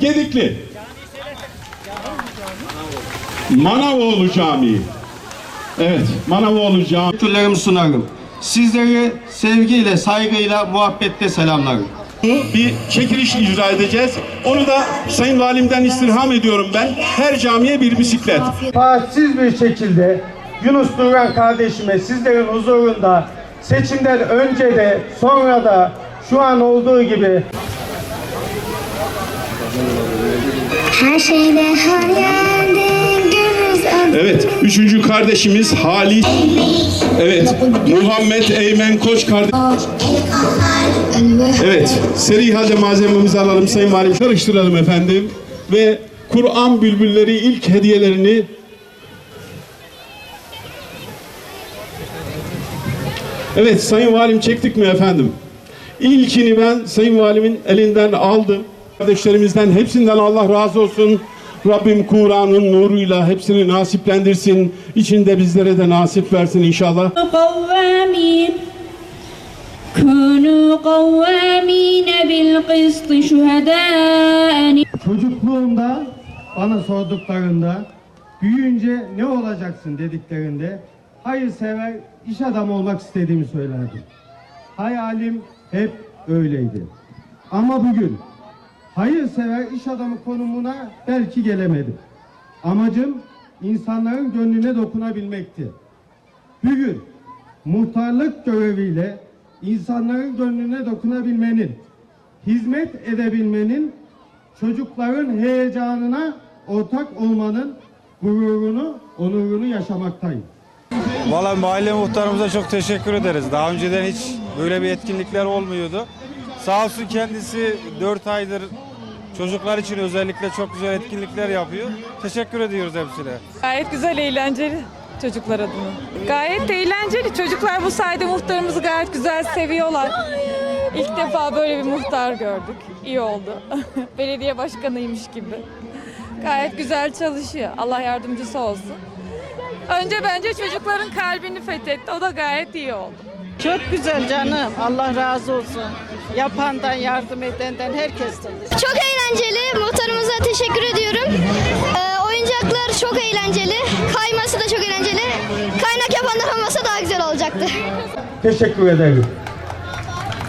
Gedikli. Manavoğlu Camii. Evet, Manavoğlu Camii. Teşekkürlerimi sunarım. Sizleri sevgiyle, saygıyla, muhabbetle selamlarım. Bir çekiliş icra edeceğiz. Onu da Sayın Valimden istirham ediyorum ben. Her camiye bir bisiklet. Faizsiz bir şekilde Yunus Duran kardeşime sizlerin huzurunda seçimden önce de sonra da şu an olduğu gibi Her şeyde görürüz Evet, üçüncü kardeşimiz Halis. Evet, Muhammed Eymen Koç kardeş. Evet, seri halde malzememizi alalım Sayın Valim. Karıştıralım efendim. Ve Kur'an bülbülleri ilk hediyelerini Evet Sayın Valim çektik mi efendim? İlkini ben Sayın Valimin elinden aldım. Kardeşlerimizden hepsinden Allah razı olsun. Rabbim Kur'an'ın nuruyla hepsini nasiplendirsin. İçinde bizlere de nasip versin inşallah. Çocukluğunda bana sorduklarında büyüyünce ne olacaksın dediklerinde hayırsever iş adamı olmak istediğimi söylerdim. Hayalim hep öyleydi. Ama bugün hayırsever iş adamı konumuna belki gelemedim. Amacım insanların gönlüne dokunabilmekti. Bugün muhtarlık göreviyle insanların gönlüne dokunabilmenin, hizmet edebilmenin, çocukların heyecanına ortak olmanın gururunu, onurunu yaşamaktayım. Valla mahalle muhtarımıza çok teşekkür ederiz. Daha önceden hiç böyle bir etkinlikler olmuyordu. Sağ olsun kendisi 4 aydır çocuklar için özellikle çok güzel etkinlikler yapıyor. Teşekkür ediyoruz hepsine. Gayet güzel, eğlenceli çocuklar adına. Gayet eğlenceli. Çocuklar bu sayede muhtarımızı gayet güzel seviyorlar. İlk defa böyle bir muhtar gördük. İyi oldu. Belediye başkanıymış gibi. Gayet güzel çalışıyor. Allah yardımcısı olsun. Önce bence çocukların kalbini fethetti. O da gayet iyi oldu. Çok güzel canım. Allah razı olsun. Yapandan, yardım edenden herkesten. Çok eğlenceli. Muhtarımıza teşekkür ediyorum. Ee, oyuncaklar çok eğlenceli. Kayması da çok eğlenceli. Kaynak yapanlar olmasa daha güzel olacaktı. Teşekkür ederim.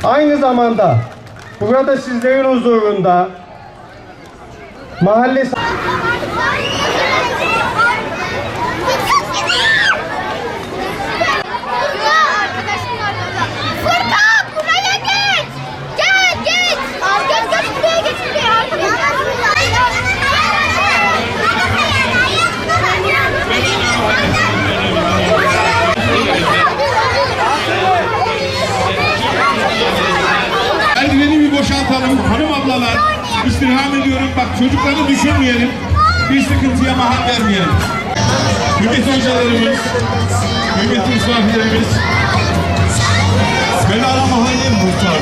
Aynı zamanda burada sizlerin huzurunda mahalle Hanım ablalar istirham ediyorum. Bak çocukları düşünmeyelim. Bir sıkıntıya mahal vermeyelim. Kıymetli hocalarımız, kıymetli misafirlerimiz, Belala Mahalle Muhtarlığı.